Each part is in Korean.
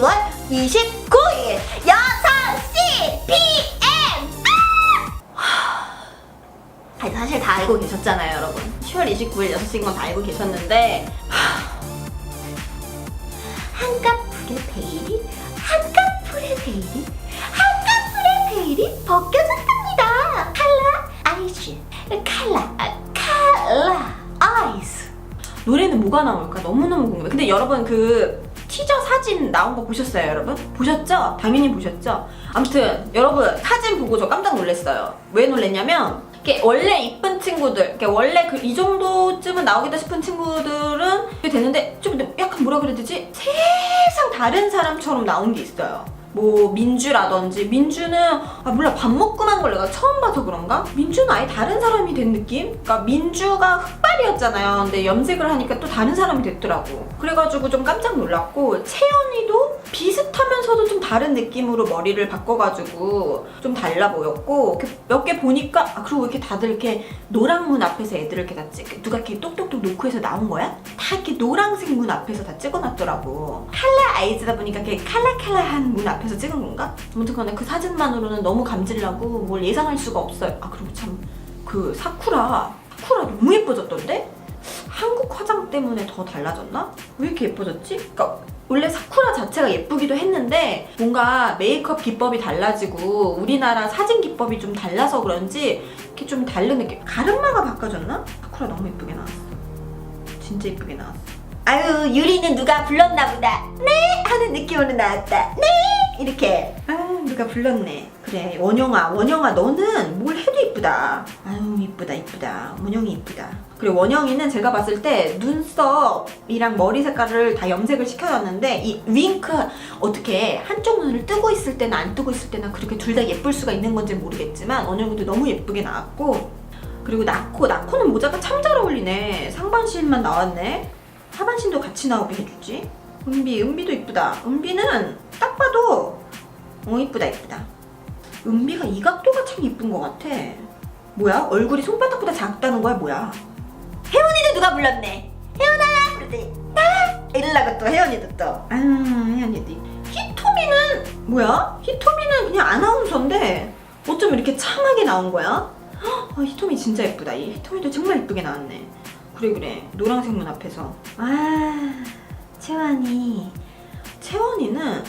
29일 6시 PM 아니 사실 다 알고 계셨잖아요 여러분. 10월 29일 6시인 건 다 알고 계셨는데 하... 한가풀의 베일이 한가풀의 베일이 한가풀의 베일이 벗겨졌답니다. 칼라 아이즈 칼라 아, 칼라 아이스 노래는 뭐가 나올까? 너무너무 궁금해. 근데 여러분 그 티저 사진 나온 거 보셨어요 여러분? 보셨죠? 당연히 보셨죠? 아무튼 여러분 사진 보고 저 깜짝 놀랐어요 왜 놀랐냐면 이렇게 원래 이쁜 친구들 이렇게 원래 그 이 정도쯤은 나오겠다 싶은 친구들은 되는데 좀 약간 뭐라 그래야 되지? 세상 다른 사람처럼 나온 게 있어요 뭐 민주라든지 민주는 아 몰라 밥 먹고만 걸 내가 처음 봐서 그런가? 민주는 아예 다른 사람이 된 느낌? 그러니까 민주가 흑발이었잖아요. 근데 염색을 하니까 또 다른 사람이 됐더라고. 그래가지고 좀 깜짝 놀랐고 채연이도 비슷하면서도 좀 다른 느낌으로 머리를 바꿔가지고 좀 달라 보였고 몇 개 보니까 아 그리고 왜 이렇게 다들 이렇게 노랑 문 앞에서 애들을 이렇게 다 찍, 누가 이렇게 똑똑똑 놓고 해서 나온 거야? 다 이렇게 노랑색 문 앞에서 다 찍어놨더라고. 칼라 아이즈다 보니까 이렇게 칼라칼라한 문 앞에서 찍은 건가? 아무튼 간에 그 사진만으로는 너무 감질나고 뭘 예상할 수가 없어요. 아 그리고 참 그 사쿠라 사쿠라 너무 예뻐졌던데? 한국 화장 때문에 더 달라졌나? 왜 이렇게 예뻐졌지? 그러니까 원래 사쿠라 자체가 예쁘기도 했는데 뭔가 메이크업 기법이 달라지고 우리나라 사진 기법이 좀 달라서 그런지 이렇게 좀 다른 느낌 가르마가 바꿔졌나? 사쿠라 너무 예쁘게 나왔어 진짜 예쁘게 나왔어 아유 유리는 누가 불렀나 보다 네 하는 느낌으로 나왔다 네 이렇게 아 누가 불렀네. 그래 원영아 원영아 너는 뭘 해도 이쁘다. 아유 이쁘다 이쁘다. 원영이 이쁘다. 그리고 원영이는 제가 봤을 때 눈썹이랑 머리 색깔을 다 염색을 시켜놨는데 이 윙크 어떻게 한쪽 눈을 뜨고 있을 때나 안 뜨고 있을 때나 그렇게 둘 다 예쁠 수가 있는 건지 모르겠지만 원영이도 너무 예쁘게 나왔고 그리고 나코 나코는 모자가 참 잘 어울리네. 상반신만 나왔네. 하반신도 같이 나오게 해주지. 은비 은비도 이쁘다. 은비는 딱 봐도 어 이쁘다 이쁘다. 은비가 이 각도가 참 이쁜 것 같아. 뭐야? 얼굴이 손바닥보다 작다는 거야? 뭐야? 혜원이도 누가 불렀네? 혜원아! 그러더니 아 이러려고 또 혜원이도 또. 아유 혜원이도. 히토미는 뭐야? 히토미는 그냥 아나운서인데 어쩜 이렇게 참하게 나온 거야? 아, 히토미 진짜 예쁘다. 이 히토미도 정말 예쁘게 나왔네. 그래 그래. 노란색 문 앞에서. 아 채원이 채원이는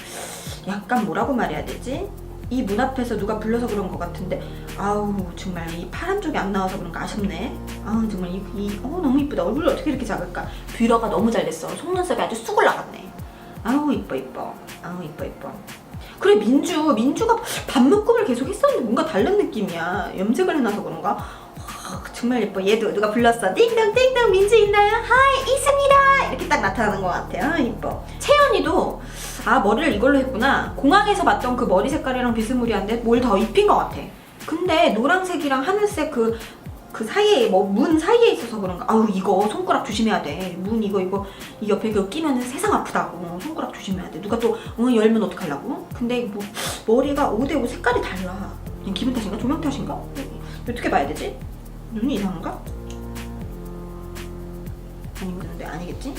약간 뭐라고 말해야 되지? 이 문 앞에서 누가 불러서 그런 것 같은데. 아우 정말 이 파란 쪽이 안 나와서 그런가 아쉽네. 아우 정말 이, 이 어, 너무 이쁘다. 얼굴이 어떻게 이렇게 작을까? 뷰러가 너무 잘 됐어. 속눈썹이 아주 쑥 올라갔네. 아우 이뻐 이뻐. 아우 이뻐 이뻐. 그래 민주. 민주가 반묶음을 계속 했었는데 뭔가 다른 느낌이야. 염색을 해놔서 그런가? 와, 정말 예뻐. 얘도 누가 불렀어? 띵동 띵동 민주 있나요? 하이 있습니다. 이렇게 딱 나타나는 것 같아요. 아, 이뻐. 채연이도 아 머리를 이걸로 했구나. 공항에서 봤던 그 머리 색깔이랑 비스무리한데 뭘 더 입힌 것 같아. 근데 노란색이랑 하늘색 그 그 사이에 뭐 문 사이에 있어서 그런가 아우 이거 손가락 조심해야 돼 문 이거 이거 이 옆에 그 끼면은 세상 아프다고. 손가락 조심해야 돼. 누가 또 어, 열면 어떡하려고? 근데 뭐 머리가 5대5 색깔이 달라. 기분 탓인가? 조명 탓인가? 어떻게 봐야 되지 눈이 이상한가 아니면 아니겠지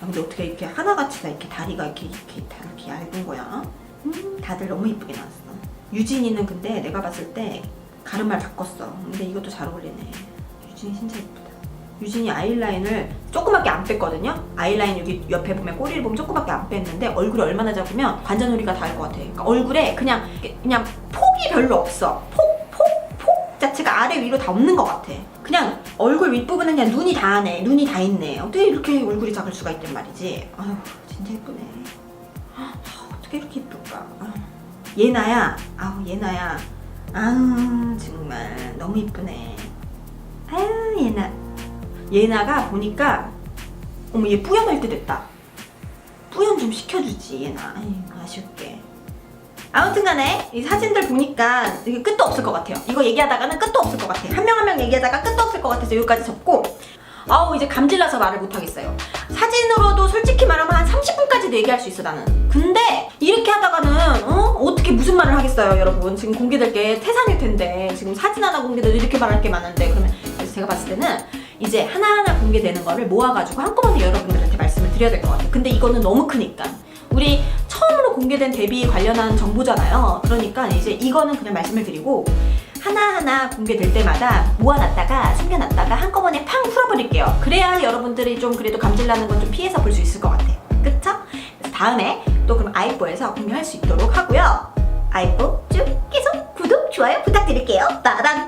아, 근데 어떻게 이렇게 하나같이 다 이렇게 다리가 이렇게 이렇게 다 이렇게 얇은 거야 음 다들 너무 이쁘게 나왔어 유진이는 근데 내가 봤을 때 가르마를 바꿨어. 근데 이것도 잘 어울리네. 유진이 진짜 예쁘다. 유진이 아이라인을 조그맣게 안 뺐거든요. 아이라인 여기 옆에 보면 꼬리를 보면 조그맣게 안 뺐는데 얼굴이 얼마나 작으면 관자놀이가 다할것 같아. 그러니까 얼굴에 그냥 그냥 폭이 별로 없어. 폭 자체가 아래 위로 다 없는 것 같아. 그냥 얼굴 윗부분은 그냥 눈이 다 하네. 눈이 다 있네. 어떻게 이렇게 얼굴이 작을 수가 있단 말이지. 아휴 진짜 예쁘네. 아, 어떻게 이렇게 예쁠까. 아, 예나야. 아우 예나야. 아우 정말 너무 이쁘네 아유 예나 예나가 보니까 어머 얘 뿌연 할 때 됐다 뿌연 좀 시켜주지 예나 아쉽게 아무튼 간에 이 사진들 보니까 이게 끝도 없을 것 같아요. 이거 얘기하다가는 끝도 없을 것 같아요. 한 명 한 명 얘기하다가 끝도 없을 것 같아서 여기까지 접고 아우 이제 감질나서 말을 못하겠어요. 사진으로도 솔직히 말하면 한 30분까지도 얘기할 수 있어 나는. 근데 이렇게 하다가는 어? 어떻게 무슨 말을 하겠어요 여러분? 지금 공개될 게 태산일 텐데 지금 사진 하나 공개돼도 이렇게 말할 게 많은데 그러면 그래서 제가 봤을 때는 이제 하나하나 공개되는 거를 모아가지고 한꺼번에 여러분들한테 말씀을 드려야 될 것 같아요. 근데 이거는 너무 크니까. 우리 공개된 데뷔 관련한 정보잖아요. 그러니까 이제 이거는 그냥 말씀을 드리고 하나하나 공개될 때마다 모아놨다가 숨겨놨다가 한꺼번에 팡 풀어버릴게요. 그래야 여러분들이 좀 그래도 감질나는 건 좀 피해서 볼 수 있을 것 같아요. 그쵸? 그래서 다음에 또 그럼 아이뽀에서 공개할 수 있도록 하고요. 아이뽀 쭉 계속 구독, 좋아요 부탁드릴게요. 빠밤!